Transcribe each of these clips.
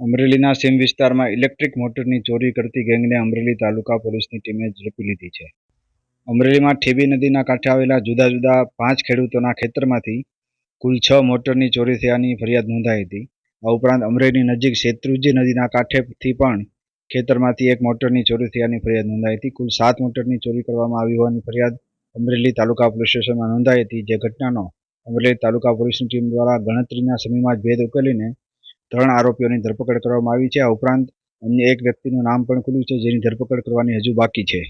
અમરેલીના સીમ વિસ્તારમાં ઇલેક્ટ્રિક મોટરની ચોરી કરતી ગેંગને અમરેલી તાલુકા પોલીસની ટીમે ઝડપી લીધી છે. અમરેલીમાં ઠેબી નદીના કાંઠે આવેલા જુદા જુદા પાંચ ખેડૂતોના ખેતરમાંથી કુલ છ મોટરની ચોરી થયાની ફરિયાદ નોંધાઈ હતી. આ ઉપરાંત અમરેલી નજીક શેત્રુજી નદીના કાંઠેથી પણ ખેતરમાંથી એક મોટરની ચોરી થયાની ફરિયાદ નોંધાઈ હતી. કુલ સાત મોટરની ચોરી કરવામાં આવી હોવાની ફરિયાદ અમરેલી તાલુકા પોલીસ સ્ટેશનમાં નોંધાઈ હતી. જે ઘટનાનો અમરેલી તાલુકા પોલીસની ટીમ દ્વારા ગણતરીના સમયમાં જ ભેદ ઉકેલીને ત્રણ આરોપીઓની ધરપકડ કરવામાં આવી છે. આ ઉપરાંત અન્ય એક વ્યક્તિનું નામ પણ ખુલ્યું છે, જેની ધરપકડ કરવાની હજુ બાકી છે.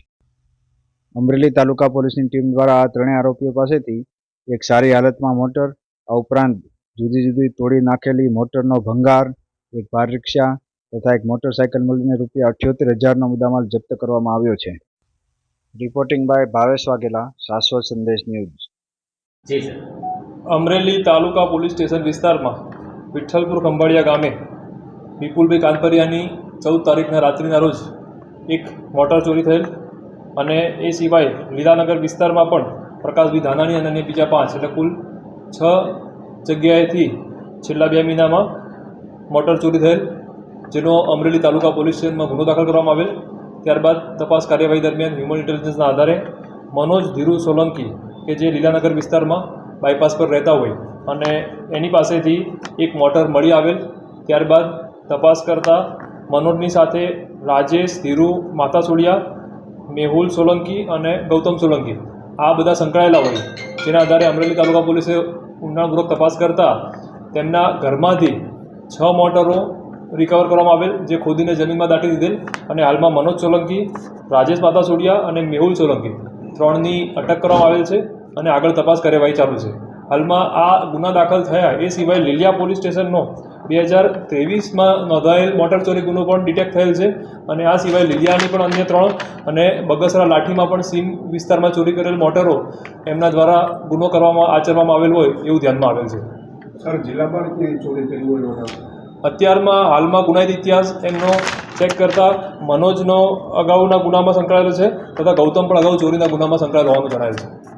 અમરેલી તાલુકા પોલીસની ટીમ દ્વારા આ ત્રણેય આરોપીઓ પાસેથી એક સારી હાલતમાં મોટર, આ ઉપરાંત જુદી જુદી તોડી નાખેલી મોટરનો ભંગાર, એક ભાર રિક્ષા તથા એક મોટરસાયકલ મળીને રૂપિયા અઠ્યોતેર હજારનો મુદ્દામાલ જપ્ત કરવામાં આવ્યો છે. Reporting by Bhavesh Vaghela, Shashwat Sandesh news. Amreli taluka police station વિસ્તારમાં વિઠ્ઠલપુર ખંભાળિયા ગામે વિપુલભાઈ કાનપરિયાની ચૌદ તારીખના રાત્રિના રોજ એક મોટર ચોરી થયેલ અને એ સિવાય લીલાનગર વિસ્તારમાં પણ પ્રકાશભાઈ ધાનાણી અને અન્ય બીજા પાંચ એટલે કુલ છ જગ્યાએથી છેલ્લા બે મહિનામાં મોટર ચોરી થયેલ, જેનો અમરેલી તાલુકા પોલીસ સ્ટેશનમાં ગુનો દાખલ કરવામાં આવેલ. ત્યારબાદ તપાસ કાર્યવાહી દરમિયાન હ્યુમન ઇન્ટેલિજન્સના આધારે મનોજ ધીરુ સોલંકી, કે જે લીલાનગર વિસ્તારમાં બાયપાસ પર રહેતા હોય અને એની પાસેથી એક મોટર મળી આવેલ. ત્યારબાદ તપાસ કરતાં મનોજની સાથે રાજેશ, ધીરુ માતાસોડિયા મેહુલ સોલંકી અને ગૌતમ સોલંકી. આ બધા સંકળાયેલા હોય. જેના આધારે અમરેલી તાલુકા પોલીસે ઊંડાણપૂર્વક તપાસ કરતાં તેમના ઘરમાંથી છ મોટરો રિકવર કરવામાં આવેલ, જે ખોદીને જમીનમાં દાટી દીધેલ અને હાલમાં મનોજ સોલંકી, રાજેશ માતાસોડિયા અને મેહુલ સોલંકી ત્રણની અટક કરવામાં આવેલ છે અને આગળ તપાસ કાર્યવાહી ચાલુ છે. હાલમાં આ ગુના દાખલ થયા. એ સિવાય લીલિયા પોલીસ સ્ટેશનનો બે હજાર ત્રેવીસમાં નોંધાયેલ મોટર ચોરી ગુનો પણ ડિટેક્ટ થયેલ છે અને આ સિવાય લીલિયાની પણ અન્ય ત્રણ અને બગસરા લાઠીમાં પણ સીમ વિસ્તારમાં ચોરી કરેલ મોટરો એમના દ્વારા ગુનો કરવામાં આચરવામાં આવેલ હોય એવું ધ્યાનમાં આવેલ છે. સર જિલ્લામાં ચોરી કરી હોય અત્યારમાં હાલમાં ગુનાહિત ઇતિહાસ એમનો ચેક કરતાં મનોજનો અગાઉના ગુનામાં સંકળાયેલો છે તથા ગૌતમ પણ અગાઉ ચોરીના ગુનામાં સંકળાયેલો હોવાનું જણાયેલ છે.